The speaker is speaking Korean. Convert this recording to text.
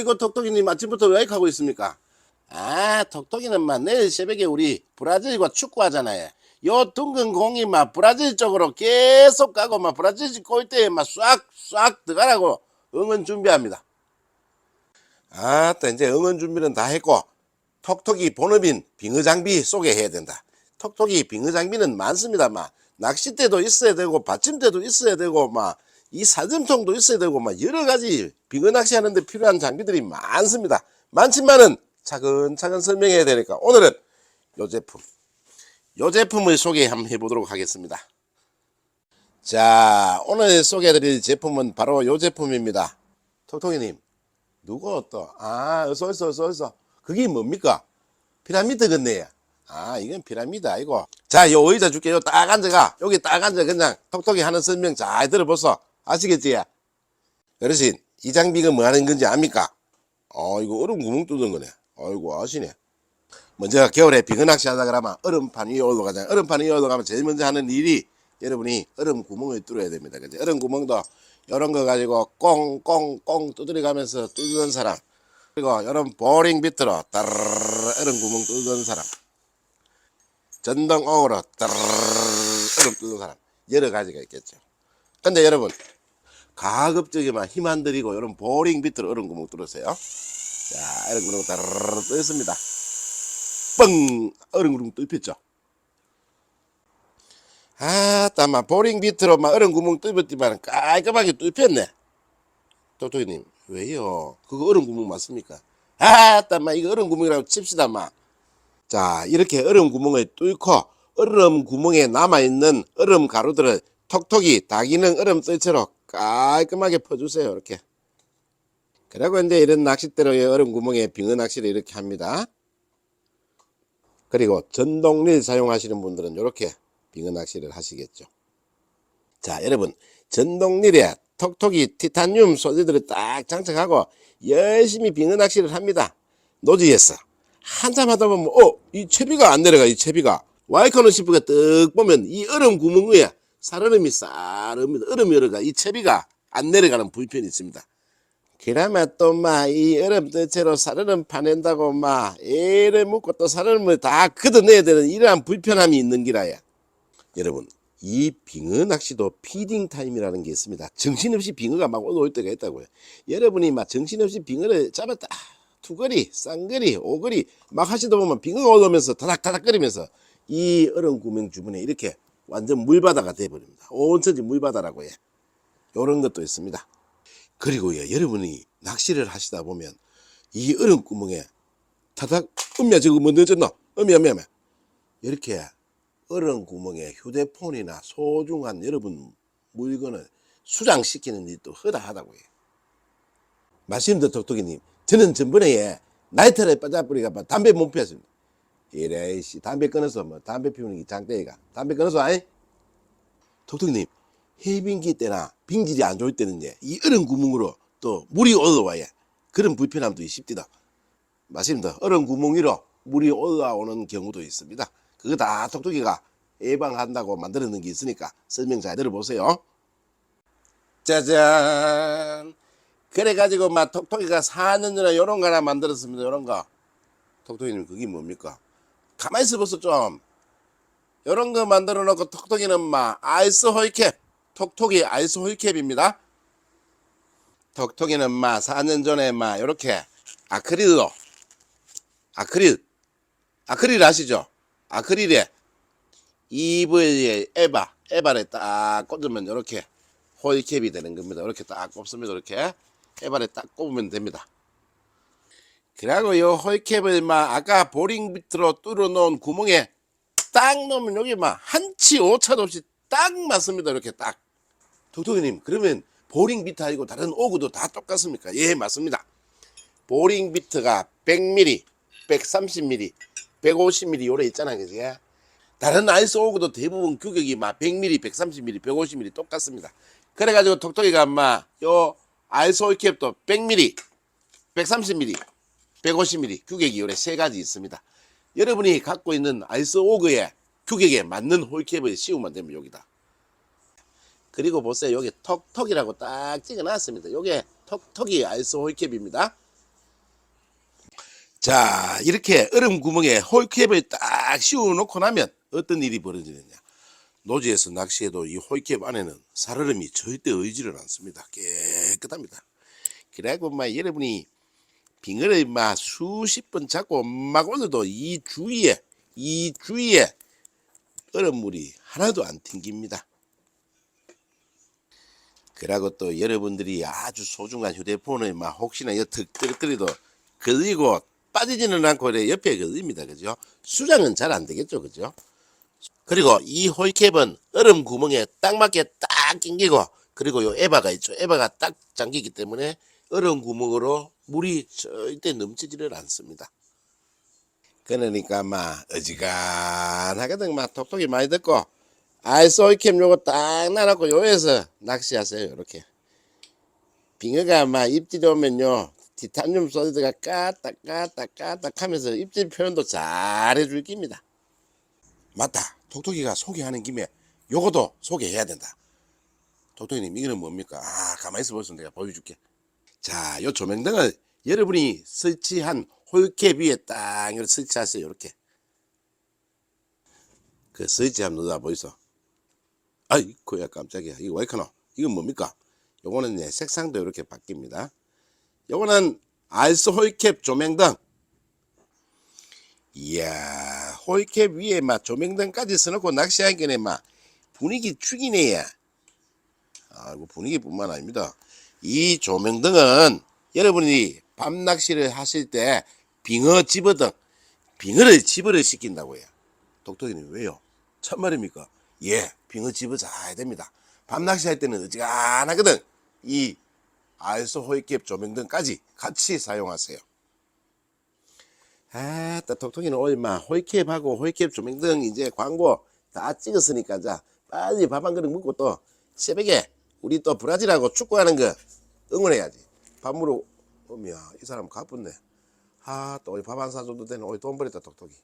이거 톡톡이님 아침부터 왜 하고 있습니까? 아, 톡톡이는 막 내일 새벽에 우리 브라질과 축구하잖아요. 요 둥근 공이 막 브라질 쪽으로 계속 가고 막 브라질 골대에 막 싹 싹 들어가라고 응원 준비합니다. 아따 이제 응원 준비는 다 했고 톡톡이 본업인 빙의 장비 소개해야 된다. 톡톡이 빙의 장비는 많습니다. 막 낚싯대도 있어야 되고 받침대도 있어야 되고 막 이 사점통도 있어야 되고 막 여러 가지 빙의 낚시하는데 필요한 장비들이 많습니다. 많지만은 차근차근 설명해야 되니까 오늘은 요 제품 요 제품을 소개 한번 해보도록 하겠습니다. 자 오늘 소개해드릴 제품은 바로 요 제품입니다. 톡톡이님 누구 또? 아, 어서 어서 어서 어서. 그게 뭡니까? 피라미드 건네요. 아, 이건 피라미드 아니고. 자, 요 의자 줄게요. 딱 앉아가. 여기 딱 앉아. 그냥 톡톡이 하는 설명 잘 들어보소. 아시겠지? 어르신, 이 장비가 뭐 하는 건지 압니까? 어, 이거 얼음 구멍 뚫는 거네. 아이고, 아시네. 먼저 겨울에 비근낚시 하다 그러면 얼음판 위에 올라가잖아요. 얼음판 위에 올라가면 제일 먼저 하는 일이 여러분이 얼음 구멍을 뚫어야 됩니다. 그죠? 얼음 구멍도 이런 거 가지고 꽁꽁꽁 두드려 가면서 뚫는 사람. 그리고 이런 보링 비트로 따르르 얼음 구멍 뚫는 사람. 전동옹으로 따르르 얼음 뚫는 사람. 여러 가지가 있겠죠. 근데 여러분 가급적이면 힘안 들이고 이런 보링 비트로 얼음 구멍 뚫으세요. 자, 얼음 구멍 따르르 뚫습니다. 뻥! 얼음 구멍 뚫혔죠. 아따, 막 보링 비트로 막 얼음 구멍 뚫었지만 깔끔하게 뚫혔네. 도토이님, 왜요? 그거 얼음 구멍 맞습니까? 아따, 막 이거 얼음 구멍이라고 칩시다, 막. 자, 이렇게 얼음 구멍을 뚫고 얼음 구멍에 남아있는 얼음 가루들을 톡톡이 다기능 얼음 뜰채로 깔끔하게 퍼주세요, 이렇게. 그리고 이제 이런 낚싯대로의 얼음 구멍에 빙어 낚시를 이렇게 합니다. 그리고 전동릴 사용하시는 분들은 이렇게 빙어 낚시를 하시겠죠. 자, 여러분, 전동릴에 톡톡이 티타늄 소재들을 딱 장착하고 열심히 빙어 낚시를 합니다. 노지에서. 한참 하다 보면, 어, 이 채비가 안 내려가, 이 채비가. 와이커너 시프가 떡 보면 이 얼음 구멍 위에 살얼음이 쌀릅니다. 얼음이 열어가 이 채비가 안 내려가는 불편이 있습니다. 그러면 또막이 얼음 대체로 살얼음 파낸다고 막 애를 묻고 또 살얼음을 다 걷어내야 되는 이러한 불편함이 있는 기라야. 여러분 이 빙어 낚시도 피딩 타임이라는 게 있습니다. 정신없이 빙어가 막 올라올 때가 있다고요. 여러분이 막 정신없이 빙어를 잡았다. 투거리, 쌍거리, 오거리 막 하시다 보면 빙어가 올라오면서 다닥다닥거리면서 이 얼음 구멍 주변에 이렇게 완전 물바다가 돼버립니다. 온천지 물바다라고 해. 요런 것도 있습니다. 그리고요, 여러분이 낚시를 하시다 보면 이 얼음 구멍에 타닥, 음야 저거 뭐 늦었노? 음야, 음야, 음야. 이렇게 얼음 구멍에 휴대폰이나 소중한 여러분 물건을 수장시키는 일이 또 허다하다고 해요. 말씀도 톡톡이님, 저는 전번에 나이트를 빠져버리가 봐 담배 못 피웠습니다. 이래, 씨, 담배 끊어서 뭐, 담배 피우는 게 장대이가. 담배 끊어서, 아이? 톡톡이님, 해빙기 때나 빙질이 안 좋을 때는 예, 이 얼음 구멍으로 또 물이 올라와야 그런 불편함도 있습니다. 맞습니다. 얼음 구멍 위로 물이 올라오는 경우도 있습니다. 그거 다 톡톡이가 예방한다고 만들어 놓은 게 있으니까 설명 잘 들어보세요. 짜잔. 그래가지고 막 톡톡이가 4년 전에 요런 거 하나 만들었습니다. 요런 거. 톡톡이님 그게 뭡니까? 가만히 있어 보소 좀. 요런 거 만들어 놓고 톡톡이는 막 아이스 호이캡. 톡톡이 아이스 호이캡입니다. 톡톡이는 막 4년 전에 막 요렇게 아크릴로 아크릴 아크릴 아시죠? 아크릴에 EV의 에바 에바를 딱 꽂으면 이렇게 호이캡이 되는 겁니다. 이렇게 딱 꼽습니다. 이렇게 에바를 딱 꼽으면 됩니다. 그리고 요 호이캡을 막 아까 보링 밑으로 뚫어 놓은 구멍에 딱 넣으면 여기 막 한치 오차도 없이 딱 맞습니다. 이렇게 딱. 톡톡이님 그러면 보링 비트 아니고 다른 오구도 다 똑같습니까? 예 맞습니다. 보링 비트가 100mm, 130mm, 150mm 요래 있잖아요. 그지? 다른 아이스 오구도 대부분 규격이 막 100mm, 130mm, 150mm 똑같습니다. 그래가지고 톡톡이가 아마 요 아이스 오이캡도 100mm, 130mm, 150mm 규격이 요래 세 가지 있습니다. 여러분이 갖고 있는 아이스 오그의 규격에 맞는 홀캡을 씌우면 됩니다. 여기다. 그리고 보세요. 여기 톡톡이라고 딱 찍어 놨습니다. 요게 톡톡이 아이스 홀캡입니다. 자, 이렇게 얼음 구멍에 홀캡을 딱 씌워놓고 나면 어떤 일이 벌어지느냐. 노지에서 낚시해도 이 홀캡 안에는 살얼음이 절대 의지를 않습니다. 깨끗합니다. 그래갖고 막 여러분이 빙어를 막 수십 번 잡고 막 올려도 이 주위에, 이 주위에 얼음물이 하나도 안 튕깁니다. 그러고 또 여러분들이 아주 소중한 휴대폰을 막 혹시나 떨어뜨려도 걸리고 빠지지는 않고 옆에 걸립니다. 그죠? 수량은 잘 안 되겠죠. 그죠? 그리고 이 홀캡은 얼음 구멍에 딱 맞게 딱 낑기고 그리고 요 에바가 있죠. 에바가 딱 잠기기 때문에 얼음 구멍으로 물이 절대 넘치지를 않습니다. 그러니까 막 어지간하거든 막 톡톡이 많이 듣고 홀캡 요거 딱 놔놓고 요에서 낚시하세요. 이렇게 빙어가 막 입질이 오면요 티타늄 소리드가 까딱 까딱 까딱 하면서 입질 표현도 잘 해줄 깁니다. 맞다. 톡톡이가 소개하는 김에 요거도 소개해야 된다. 톡톡이님 이거는 뭡니까? 아 가만히 있어 보세요. 내가 보여줄게. 자, 요 조명등을 여러분이 설치한 홀캡 위에 딱 이렇게 설치하세요. 이렇게. 그 스위치 한번 넣어봐 보이소. 아이고야 깜짝이야. 이거 와이카노. 이건 뭡니까? 요거는 이제 색상도 이렇게 바뀝니다. 요거는 알스 홀캡 조명등. 이야, 홀캡 위에 막 조명등까지 써놓고 낚시하기에 막 분위기 죽이네. 야. 아이고 분위기뿐만 아닙니다. 이 조명등은 여러분이 밤 낚시를 하실 때 빙어 집어등, 빙어를 집어를 시킨다고요. 독특이님 왜요? 참말입니까? 예, 빙어 집어 잘 됩니다. 밤 낚시할 때는 어지간하거든. 이 알스 호이캡 조명등까지 같이 사용하세요. 아따 톡톡이는 오늘 막 호이캡하고 호이캡 조명등 이제 광고 다 찍었으니까 자 빨리 밥 한 그릇 먹고 또 새벽에 우리 또 브라질하고 축구하는 거 응원해야지. 밥 먹으러 오면 이 사람 가뿐네. 아 또 우리 밥한사 정도 되는 오늘 돈 버렸다 톡톡이.